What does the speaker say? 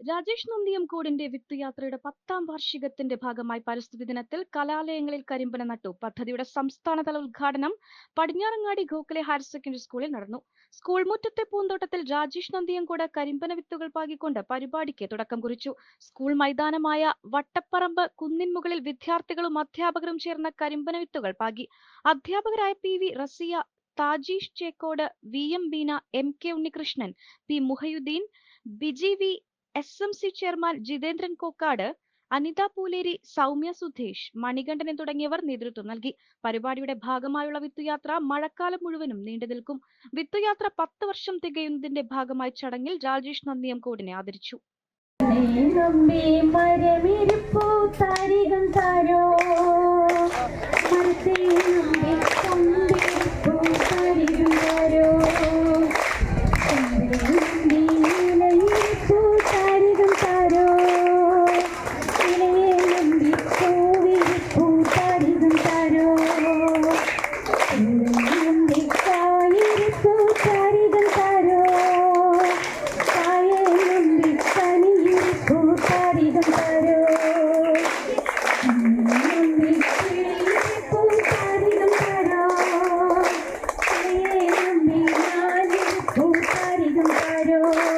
രാജേഷ് നന്ദിയംകോടിന്റെ വിത്ത് യാത്രയുടെ പത്താം വാർഷികത്തിന്റെ ഭാഗമായി പരിസ്ഥിതി ദിനത്തിൽ കലാലയങ്ങളിൽ കരിമ്പന നട്ടു. പദ്ധതിയുടെ സംസ്ഥാനതല ഉദ്ഘാടനം പടിഞ്ഞാറങ്ങാടി ഗോഖലെ ഹയർ സെക്കൻഡറി സ്കൂളിൽ നടന്നു. സ്കൂൾ മുറ്റത്തെ പൂന്തോട്ടത്തിൽ രാജേഷ് നന്ദിയംകോട് കരിമ്പന വിത്തുകൾ പാകിക്കൊണ്ട് പരിപാടിക്ക് തുടക്കം കുറിച്ചു. സ്കൂൾ മൈതാനമായ വട്ടപ്പറമ്പ് കുന്നിൻ മുകളിൽ വിദ്യാർത്ഥികളും അധ്യാപകരും ചേർന്ന കരിമ്പന വിത്തുകൾ പാകി. അധ്യാപകരായ P V Raziya Thajeesh Chekkode V M Beena M K Unnikrishnan P Muhayuddeen Biji V S M C chairman Jithendran Kokkad Anitha Pooleri Soumya Sudhesh Manikandanan തുടങ്ങിയവർ നേതൃത്വം നൽകി. പരിപാടിയുടെ ഭാഗമായുള്ള വിത്തുയാത്ര മഴക്കാലം മുഴുവനും നീണ്ടു നിൽക്കും. വിത്തുയാത്ര പത്ത് വർഷം തികയുന്നതിന്റെ ഭാഗമായി ചടങ്ങിൽ രാജേഷ് നന്ദിയം നന്ദിയംകോടിനെ ആദരിച്ചു.